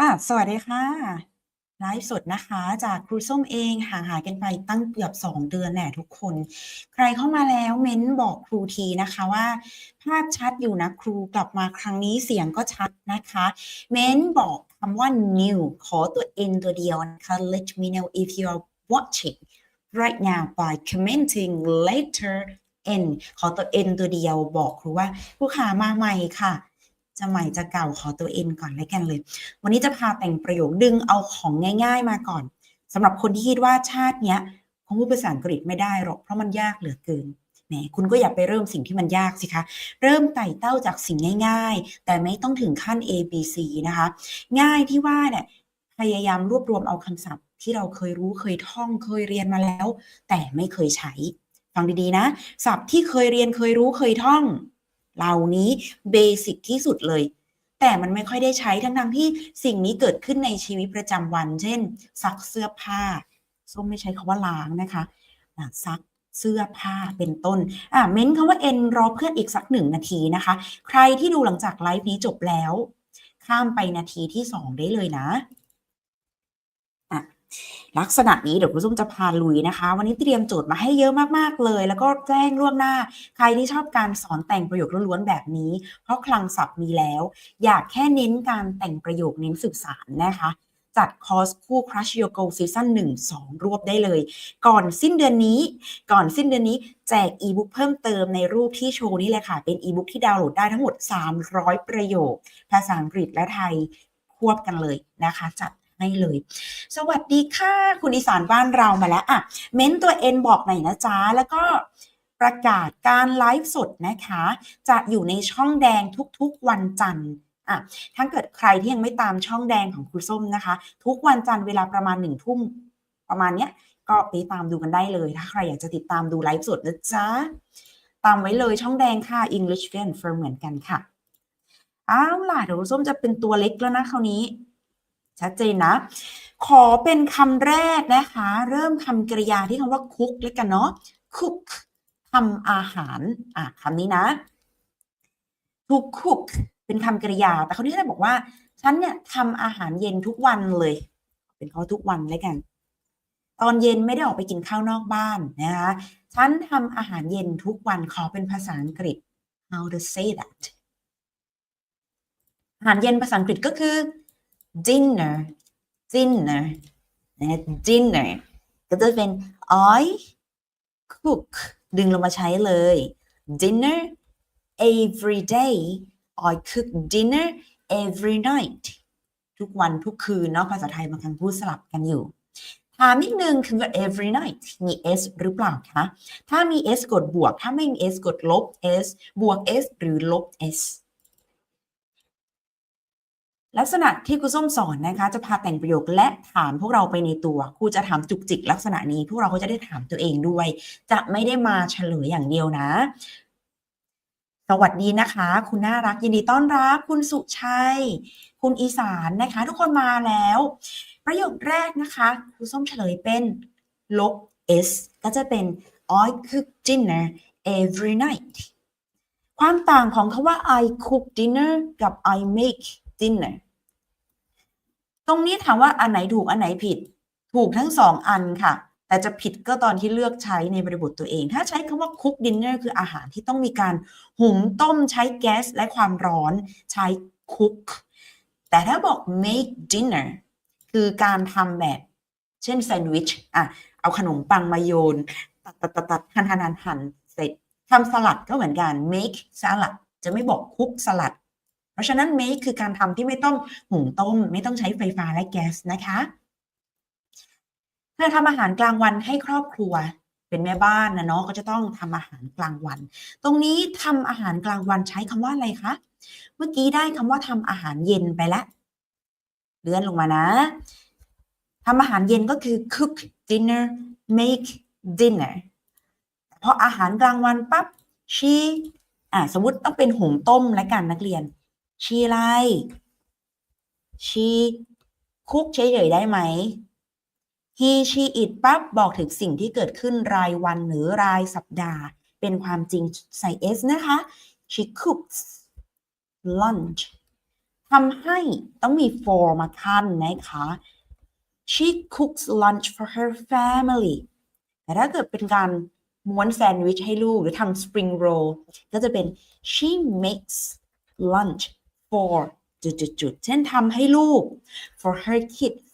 อ่าสวัสดีค่ะ ไลฟ์สดนะคะ จากครูส้มเองห่างหายกันไปตั้งเกือบ2เดือนแน่ทุกคน ใครเข้ามาแล้วเม้นบอกครูทีนะคะว่า ภาพชัดอยู่นะครูกลับมาครั้งนี้เสียงก็ชัดนะคะ เม้นบอกคำว่า new ขอตัว n ตัวเดียวนะคะ let me know if you are watching right now by commenting later n ขอตัว n ตัวเดียวบอกครูว่าครูขามาใหม่ค่ะ จะใหม่จะเก่าขอตัว n ก่อนแล้วกันเลย วันนี้จะพาแต่งประโยคดึงเอาของง่าย ๆ มาก่อนสำหรับคนที่คิดว่าชาติเนี้ยคงพูดภาษาอังกฤษไม่ได้หรอกเพราะมันยากเหลือเกินแหมคุณก็อย่าไปเริ่มสิ่งที่มันยากสิคะ เริ่มไต่เต้าจากสิ่งง่าย ๆ แต่ไม่ต้องถึงขั้น A B C นะคะ ง่ายที่ว่าเนี่ยพยายามรวบรวมเอาคำศัพท์ ที่เราเคยรู้เคยท่องเคยเรียนมาแล้ว แต่ไม่เคยใช้ ฟังดีๆนะ ศัพท์ที่เคยเรียนเคยรู้เคยท่อง เหล่านี้เบสิกที่สุดเลย แต่มันไม่ค่อยได้ใช้ทั้งๆที่สิ่งนี้เกิดขึ้นในชีวิตประจำวัน เช่น ซักเสื้อผ้าส้มไม่ใช้คาว่าล้างนะคะซักเสื้อผ้าเป็นต้น อะเม้นคำว่า n รอเพื่อนอีกสักหนึ่งนาทีนะคะ ใครที่ดูหลังจากไลฟ์นี้จบแล้ว ข้ามไปนาทีที่สองได้เลยนะ ลักษณะนี้เดี๋ยวคุณส้มจะพาลุยนะคะ วันนี้เตรียมโจทย์มาให้เยอะมากๆเลย แล้วก็แจ้งล่วงหน้า ใครที่ชอบการสอนแต่งประโยคล้วนๆแบบนี้ เพราะคลังศัพท์มีแล้ว อยากแค่เน้นการแต่งประโยคเน้นสื่อสารนะคะ จัดคอร์สคู่ Crush Your Goal Season 1 2 รวบได้เลย ก่อนสิ้นเดือนนี้ ก่อนสิ้นเดือนนี้แจกอีบุ๊กเพิ่มเติมในรูปที่โชว์นี่เลยค่ะ เป็นอีบุ๊กที่ดาวน์โหลดได้ทั้งหมด 300 ประโยค ภาษาอังกฤษและไทยควบกันเลยนะคะ จัด ให้เลย สวัสดีค่ะ คุณอีสานบ้านเรามาแล้วอะเม้นตัว N บอกหน่อยนะจ๊ะ แล้วก็ประกาศการไลฟ์สดนะคะ จะอยู่ในช่องแดงทุกๆวันจันทร์อะถ้าเกิดใครที่ยังไม่ตามช่องแดงของครูส้มนะคะ ทุกวันจันทร์เวลาประมาณหนึ่งทุ่มประมาณเนี้ยก็ไปตามดูกันได้เลย ถ้าใครอยากจะติดตามดูไลฟ์สดนะจ๊ะ ตามไว้เลยช่องแดงค่ะ English f r i e n Firm เหมือนกันค่ะอ้าวล่ะเดี๋ยวส้มจะเป็นตัวเล็กแล้วนะคราวนี้ ชัดเจนนะ ขอเป็นคำแรกนะคะ เริ่มคำกริยาที่คำว่า cook เลยกันเนาะ cook ทำอาหารอะคำนี้นะ to cook เป็นคำกริยา แต่เขาที่ได้บอกว่า ฉันเนี่ยทำอาหารเย็นทุกวันเลย เป็นเขาทุกวันเลยกัน ตอนเย็นไม่ได้ออกไปกินข้าวนอกบ้านนะคะฉันทำอาหารเย็นทุกวันขอเป็นภาษาอังกฤษ how to say that อาหารเย็นภาษาอังกฤษก็คือ dinner dinner นะ dinner ก็จะเป็น I cook ดึงลงมาใช้เลย dinner every day I cook dinner every night ทุกวันทุกคืนเนาะภาษาไทยบางครั้งพูดสลับกันอยู่ถามนิดนึงคือ every night มี s หรือเปล่าคะ ถ้ามี s กดบวก ถ้าไม่มี s กดลบ s บวก s หรือลบ s ลักษณะที่ครูส้มสอนนะคะ จะพาแต่งประโยคและถามพวกเราไปในตัวครูจะถามจุกจิก ลักษณะนี้ พวกเราก็จะได้ถามตัวเองด้วย จะไม่ได้มาเฉลยอย่างเดียวนะ สวัสดีนะคะ คุณน่ารักยินดีต้อนรับ คุณสุชัย คุณอีสานนะคะ ทุกคนมาแล้ว ประโยคแรกนะคะครูส้มเฉลยเป็นลบ s ก็จะเป็น I cook dinner every night ความต่างของคาว่า I cook dinner กับ I make dinner ตรงนี้ถามว่าอันไหนถูกอันไหนผิด ถูกทั้งสองอันค่ะ แต่จะผิดก็ตอนที่เลือกใช้ในบริบทตัวเอง ถ้าใช้คำว่า cook dinner คืออาหารที่ต้องมีการหุงต้มใช้แก๊สและความร้อนใช้ cook แต่ถ้าบอก make dinner คือการทำแบบ เช่นแซนด์วิชอะเอาขนมปังมาโยน ตัดตัดตัดตัดหั่นหั่นหั่นหั่นเสร็จทำสลัดก็เหมือนกัน make สลัดจะไม่บอก cook สลัด ราะฉะนั้น make คือการทำที่ไม่ต้องหุงต้ม ไม่ต้องใช้ไฟฟ้าและแก๊สนะคะเธอทำอาหารกลางวันให้ครอบครัวเป็นแม่บ้านนะเนาะก็จะต้องทำอาหารกลางวัน ตรงนี้ทำอาหารกลางวันใช้คำว่าอะไรคะ เมื่อกี้ได้คำว่าทำอาหารเย็นไปแล้วเลื่อนลงมานะทำอาหารเย็นก็คือ cook dinner make dinner พออาหารกลางวันปั๊บ she อะสมมติต้องเป็นหุงต้มและกันนักเรียน she อะไร she cook เฉยๆได้ไหม he she it ปั๊บบอกถึงสิ่งที่เกิดขึ้นรายวันหรือรายสัปดาห์ เป็นความจริงใส่ s นะคะ she cooks lunch ทำให้ต้องมี for มาขั้นนะคะ she cooks lunch for her family แต่ถ้าเกิดเป็นการม้วนแซนด์วิชให้ลูกหรือทำ spring roll ก็จะเป็น she makes lunch for จุดๆๆเช่นทำให้ลูก for her kids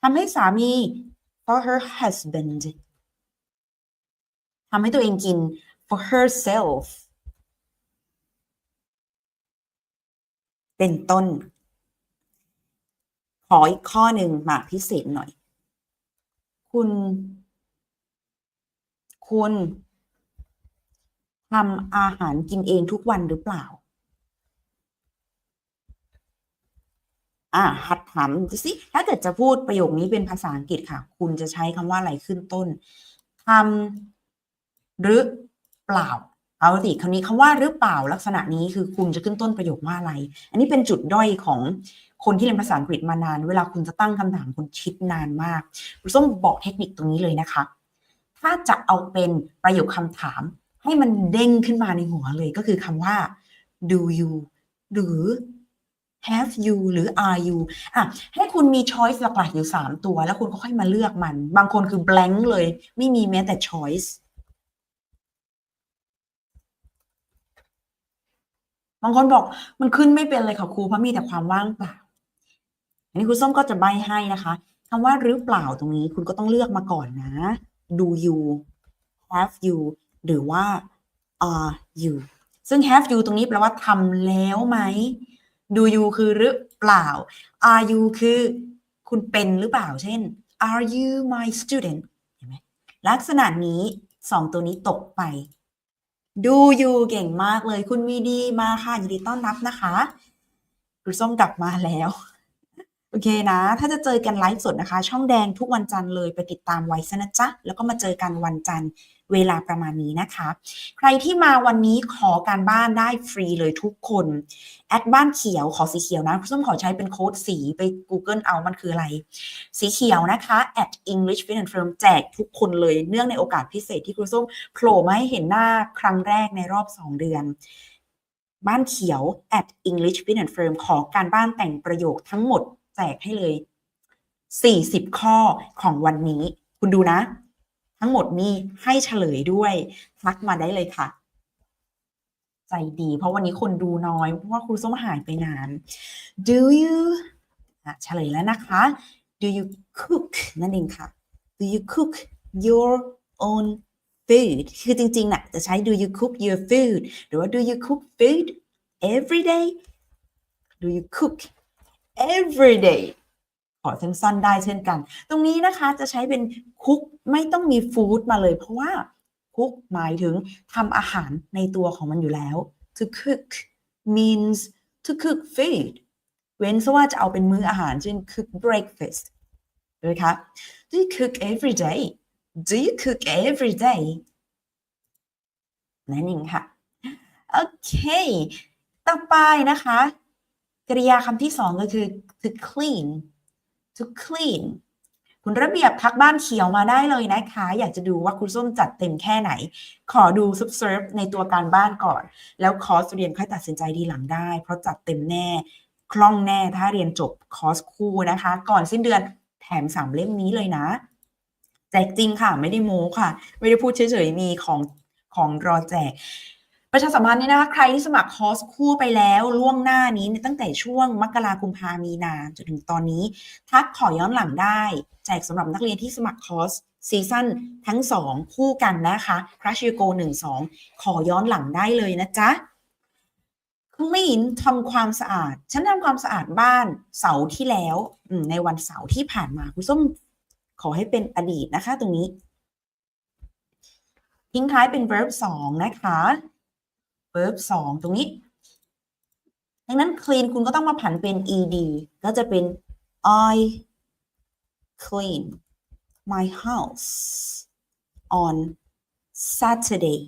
ทำให้สามี for her husband ทำให้ตัวเองกิน for herself เป็นต้น ขออีกข้อหนึ่งมาพิเศษหน่อย คุณ คุณทำอาหารกินเองทุกวันหรือเปล่า อ่าหัดถามดูสิถ้าเกิดจะพูดประโยคนี้เป็นภาษาอังกฤษค่ะ คุณจะใช้คำว่าอะไรขึ้นต้นทำหรือเปล่า เอาสิคำนี้คำว่าหรือเปล่าลักษณะนี้คือคุณจะขึ้นต้นประโยคว่าอะไร อันนี้เป็นจุดด้อยของคนที่เรียนภาษาอังกฤษมานาน เวลาคุณจะตั้งคำถามคุณคิดนานมากคุณต้องบอกเทคนิคตรงนี้เลยนะคะ ถ้าจะเอาเป็นประโยคคำถาม ให้มันเด้งขึ้นมาในหัวเลยก็คือคำว่า do you หรือ have you หรือ are you อะให้คุณมี choice หลักๆ อยู่ 3 ตัว แล้วคุณก็ค่อยมาเลือกมัน บางคนคือ blank เลย ไม่มีแม้แต่ choice บางคนบอกมันขึ้นไม่เป็นเลยค่ะครูเพราะมีแต่ความว่างเปล่า อันนี้ครูส้มก็จะใบให้นะคะคำว่าหรือเปล่าตรงนี้คุณก็ต้องเลือกมาก่อนนะ do you have you หรือว่า are you ซึ่ง have you ตรงนี้แปลว่าทำแล้วไหม do you คือหรือเปล่า are you คือคุณเป็นหรือเปล่า เช่น are you my student เห็นไหมลักษณะนี้สองตัวนี้ตกไป do you เก่งมากเลย คุณมีดีมาค่ะยินดีต้อนรับนะคะครูส้มกลับมาแล้ว โอเคนะ ถ้าจะเจอกันไลฟ์สดนะคะ ช่องแดงทุกวันจันทร์เลยไปติดตามไว้ซะนะจ๊ะ แล้วก็มาเจอกันวันจันทร์ เวลาประมาณนี้นะคะ ใครที่มาวันนี้ขอการบ้านได้ฟรีเลยทุกคนแอดบ้านเขียวขอสีเขียวนะคุณส้มขอใช้เป็นโค้ดสีไป Google เอามันคืออะไร สีเขียวนะคะ at English Fit and Firm แจกทุกคนเลยเนื่องในโอกาสพิเศษที่ครูส้มโผล่มาให้เห็นหน้าครั้งแรกในรอบ 2 เดือนบ้านเขียว at English Fit and Firm ขอการบ้านแต่งประโยคทั้งหมดแจกให้เลย 40 ข้อของวันนี้ คุณดูนะ ทั้งหมดนี้ให้เฉลยด้วยทักมาได้เลยค่ะ ใจดี เพราะวันนี้คนดูน้อยเพราะว่าครูส้มหายไปนาน do you เฉลยแล้วนะคะ do you cook นั่นเองค่ะ do you cook your own food คือจริงๆน่ะจะใช้ do you cook your food หรือว่า do you cook food every day do you cook every day ขอสั้นๆได้เช่นกัน ตรงนี้นะคะจะใช้เป็นคุกไม่ต้องมีฟู้ดมาเลย เพราะว่าคุกหมายถึงทำอาหารในตัวของมันอยู่แล้ว to cook means to cook food เว้นซะว่าจะเอาเป็นมื้ออาหารเช่น cook breakfast เลยคะ do you cook every day do you cook every day นั่นเองค่ะ โอเค ต่อไปนะคะ กริยาคำที่สองก็คือ to clean to clean คุณระเบียบทักบ้านเขียวมาได้เลยนะคะ อยากจะดูว่าครูส้มจัดเต็มแค่ไหน ขอดู subserve ในตัวการบ้านก่อน แล้วคอร์สเรียนค่อยตัดสินใจดีหลังได้ เพราะจัดเต็มแน่ คล่องแน่ถ้าเรียนจบคอร์สคู่นะคะ ก่อนสิ้นเดือนแถมสามเล่มนี้เลยนะแจกจริงค่ะ ไม่ได้โม้ค่ะ ไม่ได้พูดเฉยๆมีของของรอแจก ประชาสัมพันธ์เนี่ยนะคะใครที่สมัครคอร์สคู่ไปแล้วล่วงหน้านี้ตั้งแต่ช่วงมกราคมพามีนาจนถึงตอนนี้ ทักขอย้อนหลังได้ แจกสำหรับนักเรียนที่สมัครคอร์สซีซั่นทั้ง 2 คู่กันนะคะ Crush You Go 1 2 ขอย้อนหลังได้เลยนะจ๊ะ clean ทำความสะอาด ฉันทำความสะอาดบ้านเสาร์ที่แล้วในวันเสาร์ที่ผ่านมาคุณส้มขอให้เป็นอดีตนะคะ ตรงนี้ ทิ้งท้ายเป็น verb 2 นะคะ verb 2ตรงนี้ ดังนั้น clean คุณก็ต้องมาผันเป็น ed ก็จะเป็น I clean my house on Saturday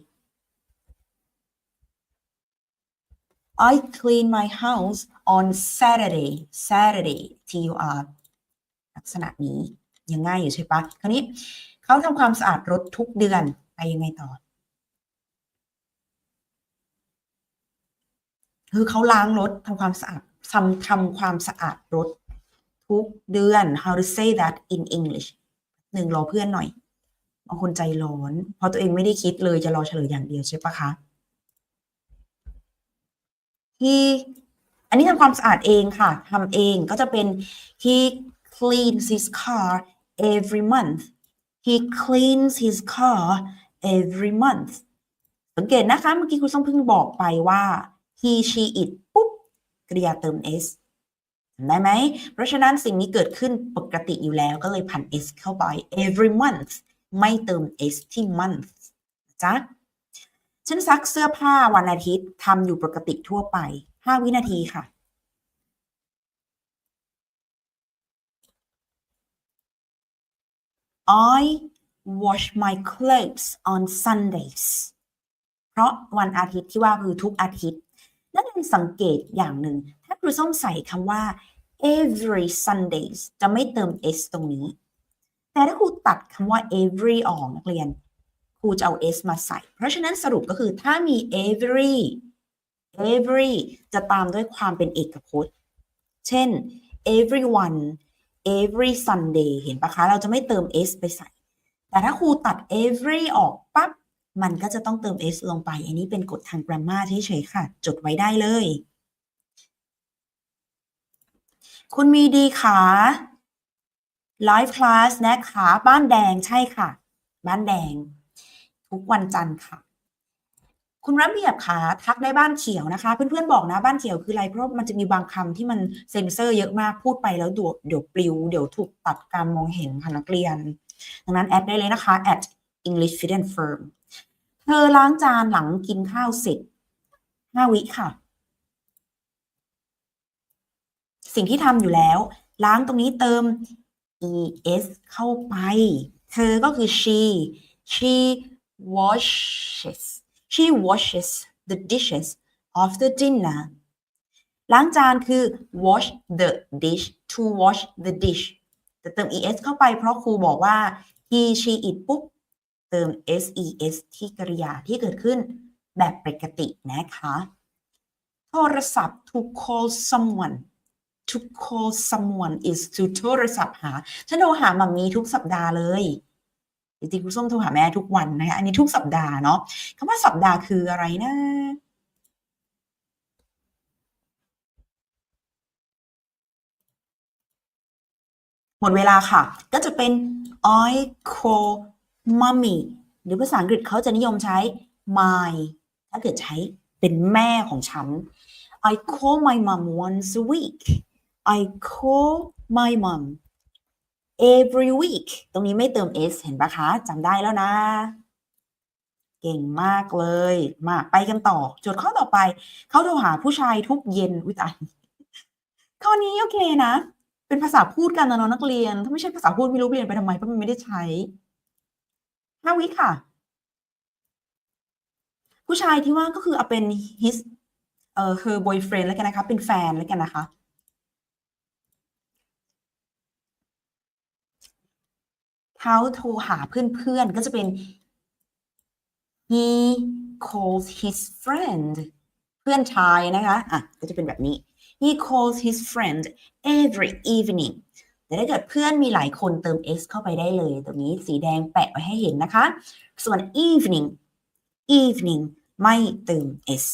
I clean my house on Saturday Saturday T U R ลักษณะนี้ยังง่ายอยู่ใช่ปะคราวนี้เขาทำความสะอาดรถทุกเดือนไปยังไงต่อ คือเขาล้างรถทำความสะอาดทำทำความสะอาดรถ ทุกเดือน how to say that in English หนึ่งรอเพื่อนหน่อยบางคนใจร้อน เพราะตัวเองไม่ได้คิดเลยจะรอเฉลยอย่างเดียวใช่ปะคะ he อันนี้ทำความสะอาดเองค่ะทำเองก็จะเป็น he cleans his car every month he cleans his car every month สังเกตนะคะ เมื่อกี้คุณส้มเพิ่งบอกไปว่า he she it ปุ๊บกริยาเติม s ได้ไหม เพราะฉะนั้นสิ่งนี้เกิดขึ้นปกติอยู่แล้วก็เลยพัน s เข้าไป every month ไม่เติม s ที่ month จ้ะฉันซักเสื้อผ้าวันอาทิตย์ทำอยู่ปกติทั่วไป 5 วินาทีค่ะ I wash my clothes on Sundays เพราะวันอาทิตย์ที่ว่าคือทุกอาทิตย์ นักเรียนสังเกตอย่างหนึ่ง ถ้าครูส้มใส่คำว่า every Sundays จะไม่เติม s ตรงนี้ แต่ถ้าครูตัดคำว่า every ออกนักเรียน ครูจะเอา s มาใส่ เพราะฉะนั้นสรุปก็คือถ้ามี every every จะตามด้วยความเป็นเอกพจน์ เช่น everyone every Sunday เห็นปะคะ เราจะไม่เติม s ไปใส่ แต่ถ้าครูตัด every ออกปั๊บ มันก็จะต้องเติม s ลงไป อันนี้เป็นกฎทาง grammar เฉยๆค่ะ จดไว้ได้เลย คุณมีดีค่ะ live class นะคะบ้านแดงใช่ค่ะ บ้านแดง ทุกวันจันทร์ค่ะ คุณระเบียบค่ะทักได้บ้านเขียวนะคะ เพื่อนๆบอกนะบ้านเขียวคืออะไรเพราะมันจะมีบางคำที่มันเซ็นเซอร์เยอะมากพูดไปแล้วเดี๋ยวเดี๋ยวปลิวเดี๋ยวถูกตัดการมองเห็นค่ะนักเรียน ดังนั้นแอดได้เลยนะคะ at English Fit and Firm ธอล้างจานหลังกินข้าวเสร็จห้าวิค่ะ สิ่งที่ทำอยู่แล้ว ล้างตรงนี้เติม es เข้าไป เธอก็คือ she she washes she washes the dishes after dinner ล้างจานคือ wash the dish to wash the dish จะเติม es เข้าไปเพราะครูบอกว่า he she it ปุ๊บ เติม ses ที่กริยาที่เกิดขึ้นแบบปกตินะคะ โทรศัพท์ to call someone to call someone is to โทรศัพท์หา ฉันโทรหามัมมี่ทุกสัปดาห์เลยจริงๆคุณส้มโทรหาแม่ทุกวันนะคะอันนี้ทุกสัปดาห์เนาะคำว่าสัปดาห์คืออะไรนะหมดเวลาค่ะ ก็จะเป็น I call mommy หรือภาษาอังกฤษเขาจะนิยมใช้ my ถ้าเกิดใช้เป็นแม่ของฉัน I call my mom once a week I call my mom every week ตรงนี้ไม่เติม s เห็นปะคะจำได้แล้วนะ เก่งมากเลย มาไปกันต่อโจทย์ข้อต่อไป เขาโทรหาผู้ชายทุกเย็นวิตายข้อนี้โอเคนะ เป็นภาษาพูดกันนะเนาะนักเรียน ถ้าไม่ใช่ภาษาพูดไม่รู้เรียนไปทำไมเพราะมันไม่ได้ใช้ ห้าวิค่ะ ผู้ชายที่ว่าก็คือเอาเป็น his เอ่อ her boyfriend แล้วกันนะคะ เป็นแฟนแล้วกันนะคะ เขาโทรหาเพื่อนๆ ก็จะเป็น he calls his friend เพื่อนชายนะคะ อะ ก็จะเป็นแบบนี้ he calls his friend every evening แต่ถ้าเกิดเพื่อนมีหลายคนเติม s เข้าไปได้เลย ตรงนี้สีแดงแปะไว้ให้เห็นนะคะ ส่วน evening evening ไม่เติม s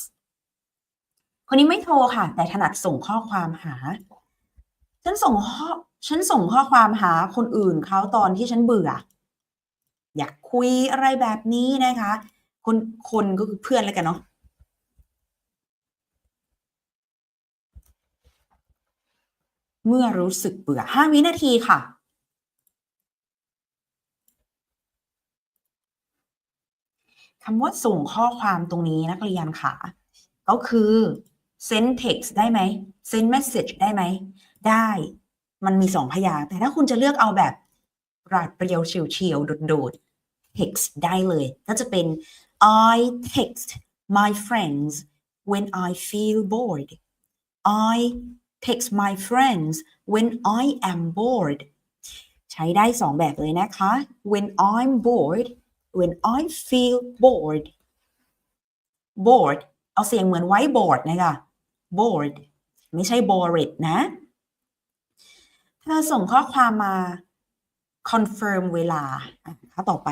คนนี้ไม่โทรค่ะ แต่ถนัดส่งข้อความหา ฉันส่งข้อฉันส่งข้อความหาคนอื่นเขาตอนที่ฉันเบื่อ อยากคุยอะไรแบบนี้นะคะ คนคนก็คือเพื่อนแล้วกันเนาะ เมื่อรู้สึกเบื่อ 5 วินาทีค่ะคำว่าส่งข้อความตรงนี้นักเรียนค่ะ ก็คือ send text ได้ไหม send message ได้ไหม ได้มันมีสองพยางแต่ถ้าคุณจะเลือกเอาแบบปราดเปรียวเฉียวเฉียวโดดๆ text ได้เลย ก็จะเป็น I text my friends when I feel bored I text my friends when I am bored ใช้ได้สองแบบเลยนะคะ when I'm bored when I feel bored bored เอาเสียงเหมือน whiteboard นะคะ bored ไม่ใช่ bored นะเธอส่งข้อความมา confirm เวลาข้อต่อไป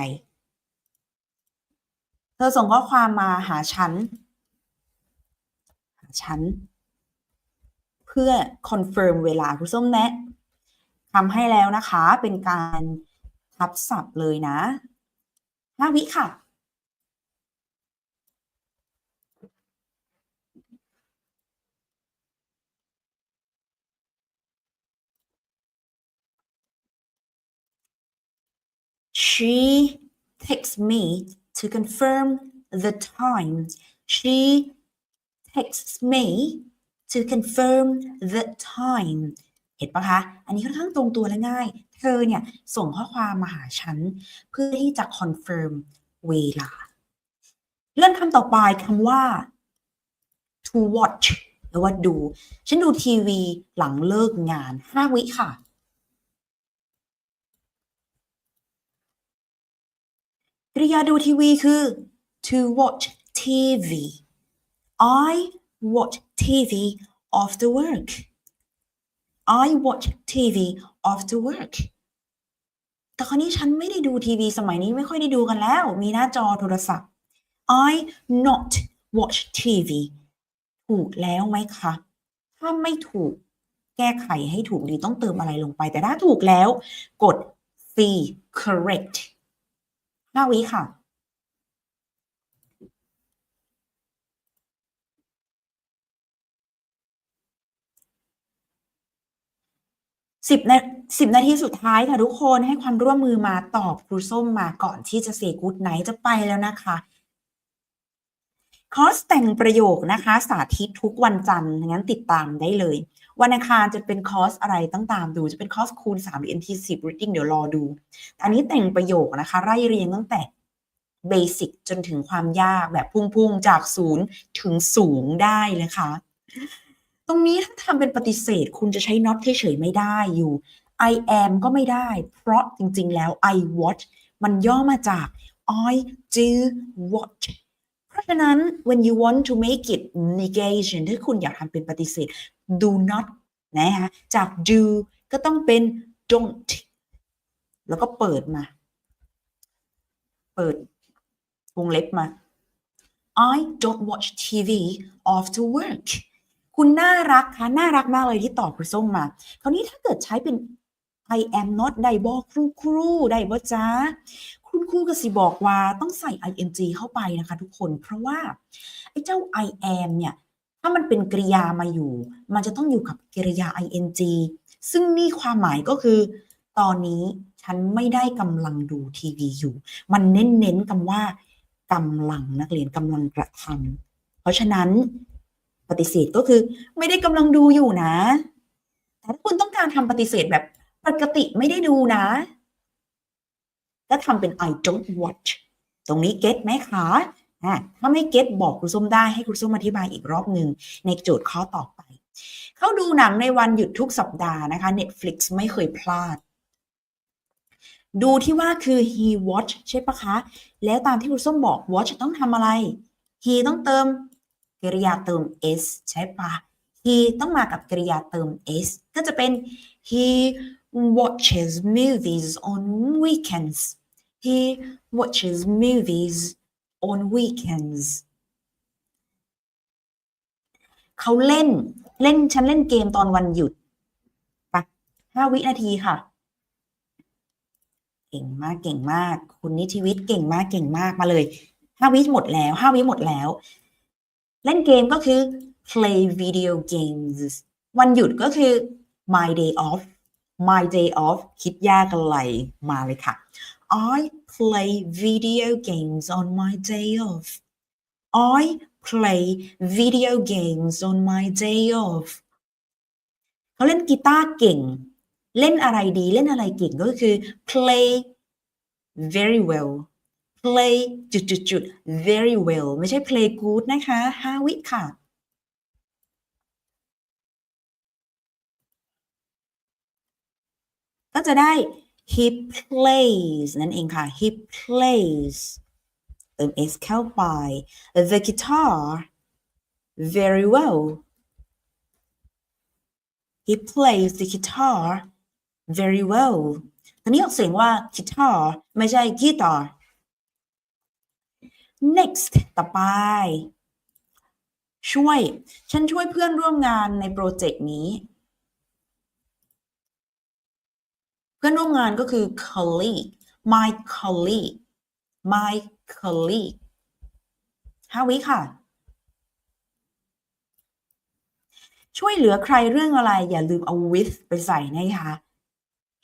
เธอส่งข้อความมาหาฉัน หาฉัน พื่อ confirm เวลาคุณส้มแนะทำให้แล้วนะคะ เป็นการทับศัพท์เลยนะห้าวิค่ะ She texts me to confirm the time. She texts me to confirm the time เห็นปะคะ อันนี้ค่อนข้างตรงตัวและง่าย เธอเนี่ย ส่งข้อความมาหาฉัน เพื่อที่จะ confirm เวลา เลื่อนคำต่อไปคำว่า to watch แปลว่าดู ฉันดูทีวีหลังเลิกงาน5วิค่ะกริยาดูทีวีคือ to watch TV I watch TV after work I watch TV after work แต่คราวนี้ฉันไม่ได้ดูทีวีสมัยนี้ไม่ค่อยได้ดูกันแล้ว มีหน้าจอโทรศัพท์ I not watch TV ถูกแล้วไหมคะ ถ้าไม่ถูกแก้ไขให้ถูกดีต้องเติมอะไรลงไป แต่ถ้าถูกแล้ว กด C correct หน้าวิค่ะ สิบนาสิบนาทีสุดท้ายค่ะทุกคนให้ความร่วมมือมาตอบครูส้มมาก่อนที่จะเซกูดไนจะไปแล้วนะคะคอร์สแต่งประโยคนะคะ สาธิตทุกวันจันทร์งั้นติดตามได้เลย วันอังคารจะเป็นคอร์สอะไรต้องตามดูจะเป็นคอร์สคูณ3หรือ NT10 reading เดี๋ยวรอดู อันนี้แต่งประโยคนะคะ ไล่เรียงตั้งแต่เบสิกจนถึงความยากแบบพุ่งๆ จากศูนย์ถึงสูงได้เลยค่ะ ตรงนี้ถ้าทำเป็นปฏิเสธ คุณจะใช้ not เฉยๆไม่ได้อยู่ I am ก็ไม่ได้ เพราะจริงๆแล้ว I watch มันย่อมาจาก I do watch เพราะฉะนั้น when you want to make it negation ถ้าคุณอยากทำเป็นปฏิเสธ do not นะคะจาก do ก็ต้องเป็น don't แล้วก็เปิดมา เปิดวงเล็บมา I don't watch TV after work คุณน่ารักคะน่ารักมากเลยที่ตอบคุณส้มมาคราวนี้ถ้าเกิดใช้เป็น I am not ได้บอกครูครูได้บ่จ้าคุณครูก็สิบอกว่าต้องใส่ ing เข้าไปนะคะทุกคนเพราะว่าไอ้เจ้า I am เนี่ยถ้ามันเป็นกริยามาอยู่ มันจะต้องอยู่กับกริยา ing ซึ่งนี่ความหมายก็คือ ตอนนี้ฉันไม่ได้กำลังดูทีวีอยู่ มันเน้นเน้นคำว่ากำลังนักเรียนกำลังกระทำเพราะฉะนั้น ปฏิเสธก็คือ ไม่ได้กำลังดูอยู่นะ แต่ถ้าคุณต้องการทำปฏิเสธแบบปกติไม่ได้ดูนะ ก็ทำเป็น I don't watch ตรงนี้เก็ตไหมคะถ้าไม่เก็ตบอกครูส้มได้ให้ครูส้มอธิบายอีกรอบหนึ่งในโจทย์ข้อต่อไป เขาดูหนังในวันหยุดทุกสัปดาห์นะคะ Netflix ไม่เคยพลาด ดูที่ว่าคือ he watch ใช่ปะคะ แล้วตามที่ครูส้มบอก watch ต้องทำอะไร he ต้องเติม กริยาเติม s ใช่ปะ he ต้องมากับกริยาเติม s ก็จะเป็น he watches movies on weekends he watches movies on weekends เขาเล่นเล่นฉันเล่นเกมตอนวันหยุดปะห้าวินาทีค่ะ เก่งมากเก่งมาก คุณนิติวิทย์เก่งมากเก่งมากมาเลยห้าวิหมดแล้วห้าวิหมดแล้ว เล่นเกมก็คือ play video games วันหยุดก็คือ my day off my day off คิดยากอะไรมาเลยค่ะ I play video games on my day off I play video games on my day off เขาเล่นกีตาร์เก่ง เล่นอะไรดี เล่นอะไรเก่งก็คือ play very well play จุดจุดจุด very well ไม่ใช่ play good นะคะห้าวิค่ะ ก็จะได้ he plays นั่นเองค่ะ he plays เติม s เข้าไป the guitar very well he plays the guitar very well ตอนนี้ออกเสียงว่า guitar ไม่ใช่ guitar next ต่อไป ช่วย ฉันช่วยเพื่อนร่วมงานในโปรเจกต์นี้ เพื่อนร่วมงานก็คือ colleague my colleague my colleague ห้าวิค่ะ ช่วยเหลือใครเรื่องอะไร อย่าลืมเอา with ไปใส่นะคะ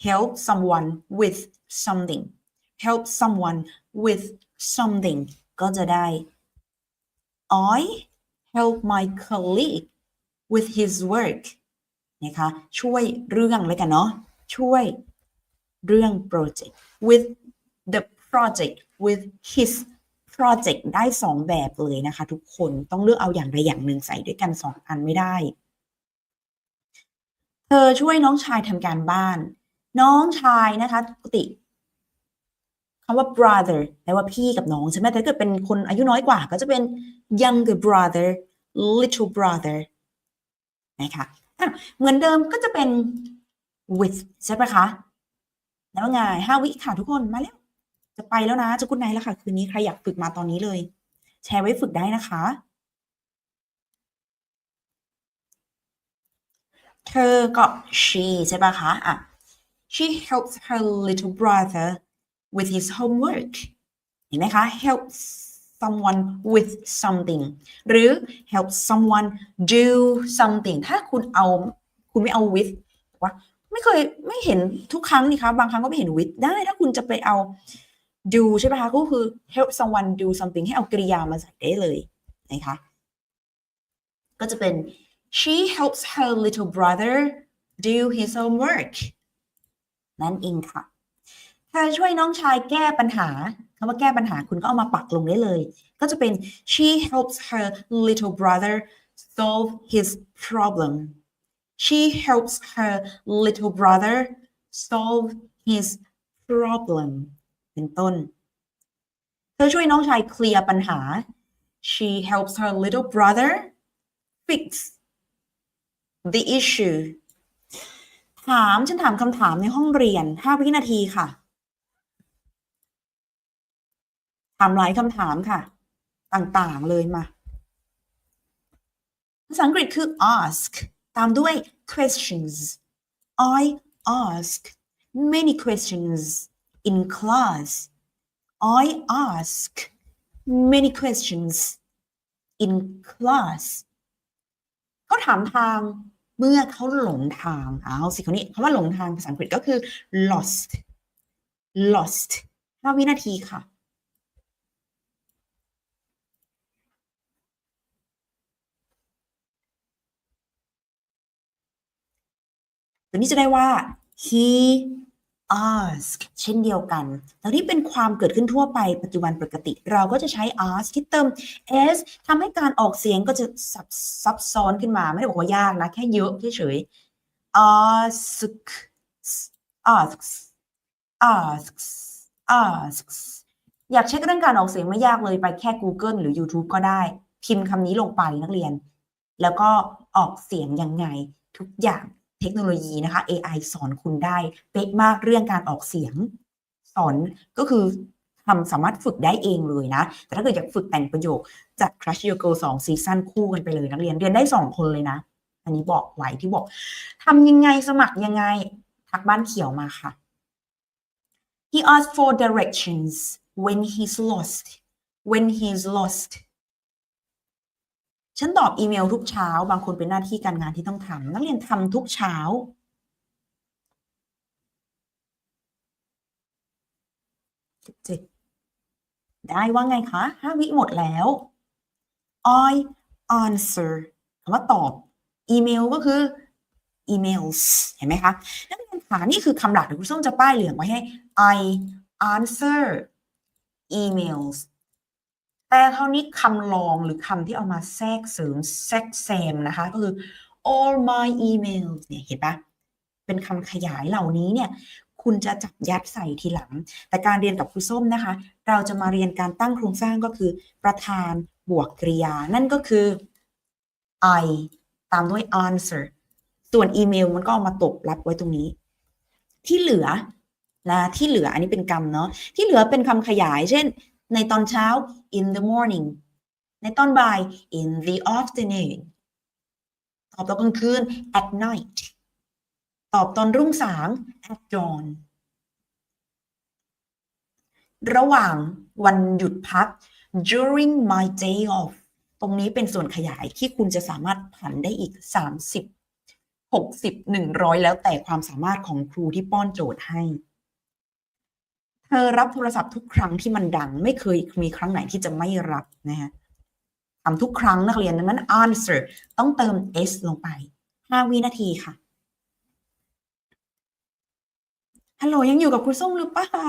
help someone with something help someone with something ก็จะได้ I help my colleague with his work นะคะช่วยเรื่องเลยกันเนาะช่วยเรื่อง project with the project with his project ได้สองแบบเลยนะคะทุกคนต้องเลือกเอาอย่างใดอย่างหนึ่งใส่ด้วยกันสองอันไม่ได้ เธอช่วยน้องชายทำการบ้าน น้องชายนะคะปกติ คำว่า brother แปลว่าพี่กับน้องใช่ไหมแต่ถ้าเกิดเป็นคนอายุน้อยกว่า ก็จะเป็น younger brother little brother นะคะอะเหมือนเดิมก็จะเป็น with ใช่ไหมคะ แล้วไงห้าวิค่ะทุกคนมาแล้ว จะไปแล้วนะจะกุดไนแล้วค่ะ คืนนี้ใครอยากฝึกมาตอนนี้เลย แชร์ไว้ฝึกได้นะคะ เธอก็ she ใช่ปะคะอะ she helps her little brother with his homework เห็นไหมคะ help someone with something หรือ help someone do something ถ้าคุณเอาคุณไม่เอา with ว่าไม่เคยไม่เห็นทุกครั้งนี่คะบางครั้งก็ไม่เห็น with ได้ ถ้าคุณจะไปเอา do ใช่ไหมคะ ก็คือ help someone do something ให้เอากริยามาใส่ได้เลยนะคะก็จะเป็น she helps her little brother do his homework นั่นเองค่ะ เธอช่วยน้องชายแก้ปัญหาคำว่าแก้ปัญหาคุณก็เอามาปักลงได้เลย ก็จะเป็น she helps her little brother solve his problem she helps her little brother solve his problem เป็นต้น เธอช่วยน้องชายเคลียร์ปัญหา she helps her little brother fix the issue ถามฉันถามคำถามในห้องเรียน 5 วินาทีค่ะ ถามหลายคำถามค่ะ ต่างๆเลยมา ภาษาอังกฤษคือ ask ตามด้วย questions I ask many questions in class I ask many questions in class เขาถามทางเมื่อเขาหลงทางเอาสิคนนี้คำว่าหลงทางภาษาอังกฤษก็คือ lost lost ห้าวินาทีค่ะ ตัวนี้จะได้ว่า he ask เช่นเดียวกันแล้วนี่เป็นความเกิดขึ้นทั่วไปปัจจุบันปกติ เราก็จะใช้ ask ที่เติม s ทำให้การออกเสียงก็จะซับซับซ้อนขึ้นมา ไม่ได้บอกว่ายากนะ แค่เยอะเฉยๆ ask asks asks asks อยากเช็คเรื่องการออกเสียงไม่ยากเลยไปแค่ Google หรือ YouTube ก็ได้ พิมพ์คำนี้ลงไปนักเรียน แล้วก็ออกเสียงยังไงทุกอย่าง เทคโนโลยีนะคะ AI สอนคุณได้ เป๊ะมากเรื่องการออกเสียง สอนก็คือทำสามารถฝึกได้เองเลยนะ แต่ถ้าเกิดอยากฝึกแต่งประโยค จัด Crush Your Go 2ซีซั่นคู่กันไปเลยนักเรียนเรียนได้ 2 คนเลยนะ อันนี้บอกไว้ที่บอกทำยังไงสมัครยังไง ทักบ้านเขียวมาค่ะ He asked for directions when he's lost when he's lost ฉันตอบอีเมลทุกเช้า บางคนเป็นหน้าที่การงานที่ต้องทำนักเรียนทำทุกเช้า ได้ว่าไงคะห้าวิหมดแล้ว I answer คำว่าตอบอีเมลก็คือ emails เห็นไหมคะนักเรียนคะนี่คือคำหลักเดี๋ยวครูส้มจะป้ายเหลืองไว้ให้ I answer emails แต่ครานี้คำรองหรือคำที่เอามาแทรกเสริมแทรกแซมนะคะก็คือ all my emails เนี่ยเห็นปะเป็นคำขยายเหล่านี้เนี่ยคุณจะจับยัดใส่ทีหลัง แต่การเรียนกับครูส้มนะคะ เราจะมาเรียนการตั้งโครงสร้างก็คือ ประธานบวกกริยา นั่นก็คือ I ตามด้วย answer ส่วนอีเมลมันก็เอามาตบรับไว้ตรงนี้ ที่เหลือนะที่เหลืออันนี้เป็นกรรมเนาะที่เหลือเป็นคำขยาย เช่น ในตอนเช้า in the morning ในตอนบ่าย in the afternoon ตอบตอนกลางคืน at night ตอบตอนรุ่งสาง at dawn ระหว่างวันหยุดพัก during my day off ตรงนี้เป็นส่วนขยายที่คุณจะสามารถผันได้อีก 30 60 100 แล้วแต่ความสามารถของครูที่ป้อนโจทย์ให้ เธอรับโทรศัพท์ทุกครั้งที่มันดัง ไม่เคยมีครั้งไหนที่จะไม่รับนะฮะทำทุกครั้งนักเรียนดังนั้น answer ต้องเติม s ลงไป 5 วินาทีค่ะฮัลโหลยังอยู่กับครูส้มหรือเปล่า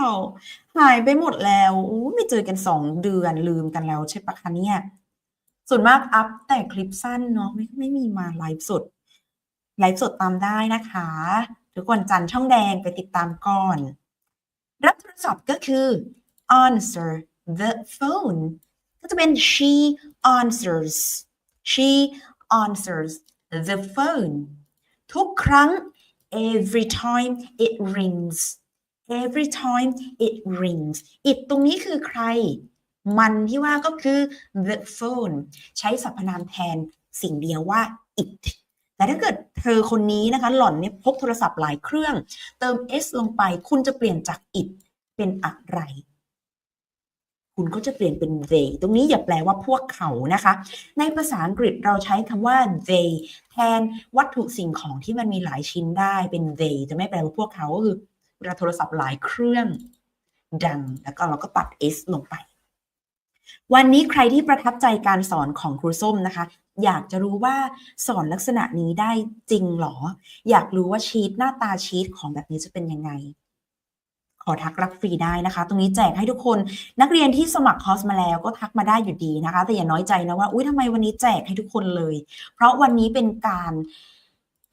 หายไปหมดแล้วอู้ไม่เจอกันสองเดือนลืมกันแล้วใช่ปะคะเนี่ยส่วนมากอัพแต่คลิปสั้นเนาะไม่ไม่มีมาไลฟ์สดไลฟ์สดตามได้นะคะ ทุกวันจันทร์ช่องแดงไปติดตามก่อน รับโทรศัพท์ก็คือ answer the phone ก็จะเป็น she answers she answers the phone ทุกครั้ง every time it rings every time it rings it ตรงนี้คือใคร มันที่ว่าก็คือ the phone ใช้สรรพนามแทนสิ่งเดียวว่า it แต่ถ้าเกิดเธอคนนี้นะคะ หล่อนเนี่ยพกโทรศัพท์หลายเครื่อง เติม s ลงไป คุณจะเปลี่ยนจาก it เป็นอะไร คุณก็จะเปลี่ยนเป็น they ตรงนี้อย่าแปลว่าพวกเขานะคะ ในภาษาอังกฤษเราใช้คำว่า they แทนวัตถุสิ่งของที่มันมีหลายชิ้นได้เป็น they จะไม่แปลว่าพวกเขาก็คือเวลาโทรศัพท์หลายเครื่องดัง แล้วก็เราก็ตัด s ลงไปวันนี้ใครที่ประทับใจการสอนของครูส้มนะคะ อยากจะรู้ว่าสอนลักษณะนี้ได้จริงหรอ อยากรู้ว่าชีตหน้าตาชีตของแบบนี้จะเป็นยังไง ขอทักรับฟรีได้นะคะ ตรงนี้แจกให้ทุกคนนักเรียนที่สมัครคอร์สมาแล้วก็ทักมาได้อยู่ดีนะคะ แต่อย่าน้อยใจนะว่าอุ้ยทำไมวันนี้แจกให้ทุกคนเลย เพราะวันนี้เป็นการ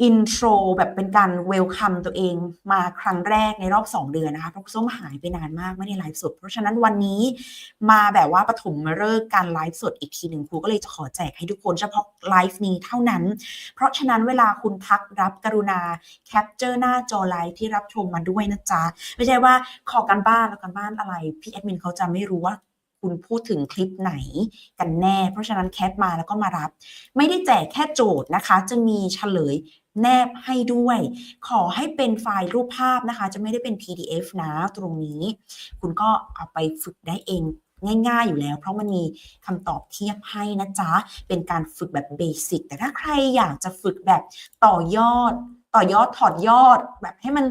อินโทรแบบเป็นการเวลคัมตัวเองมาครั้งแรกในรอบ 2 เดือนนะคะ เพราะส้มหายไปนานมากไม่ได้ไลฟ์สด เพราะฉะนั้นวันนี้มาแบบว่าปฐมฤกษ์การไลฟ์สดอีกทีหนึ่งครูก็เลยจะขอแจกให้ทุกคนเฉพาะไลฟ์นี้เท่านั้น เพราะฉะนั้นเวลาคุณทักรับกรุณาแคปเจอร์หน้าจอไลฟ์ที่รับชมมาด้วยนะจ๊ะ ไม่ใช่ว่าขอการบ้านแล้วการบ้านอะไรพี่แอดมินเขาจะไม่รู้ว่า คุณพูดถึงคลิปไหนกันแน่ เพราะฉะนั้นแคปมาแล้วก็มารับ ไม่ได้แจกแค่โจทย์นะคะ จะมีเฉลยแนบให้ด้วย ขอให้เป็นไฟล์รูปภาพนะคะ จะไม่ได้เป็น PDF นะตรงนี้ คุณก็เอาไปฝึกได้เองง่ายๆอยู่แล้ว เพราะมันมีคำตอบเทียบให้นะจ๊ะ เป็นการฝึกแบบเบสิกแต่ถ้าใครอยากจะฝึกแบบต่อยอด ต่อยอดถอดยอด แบบให้มัน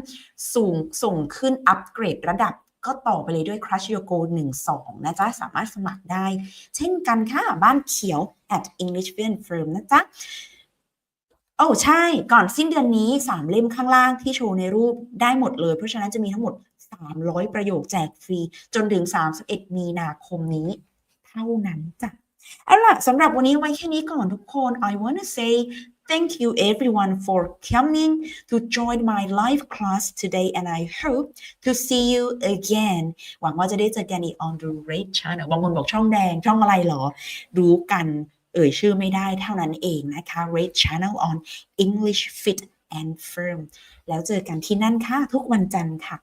สูงส่งขึ้นอัปเกรดระดับ ก็ต่อไปเลยด้วย Crush Your Goal 12 นะจ๊ะ สามารถสมัครได้ เช่นกันค่ะ บ้านเขียว at English Fluent Firm นะจ๊ะโอ้ใช่ ก่อนสิ้นเดือนนี้ 3 เล่มข้างล่างที่โชว์ในรูปได้หมดเลย เพราะฉะนั้นจะมีทั้งหมด 300 ประโยคแจกฟรี จนถึง 31 มีนาคมนี้ เท่านั้นจ้ะเอาล่ะสำหรับวันนี้ไว้แค่นี้ก่อนทุกคน I wanna say thank you everyone for coming to join my live class today and I hope to see you again หวังว่าจะได้เจอกันอีก on the red channel บางคนบอกช่องแดง ช่องอะไรเหรอ รู้กันเอ่ยชื่อไม่ได้เท่านั้นเองนะคะ red channel on English fit and firm แล้วเจอกันที่นั่นค่ะ ทุกวันจันทร์ค่ะ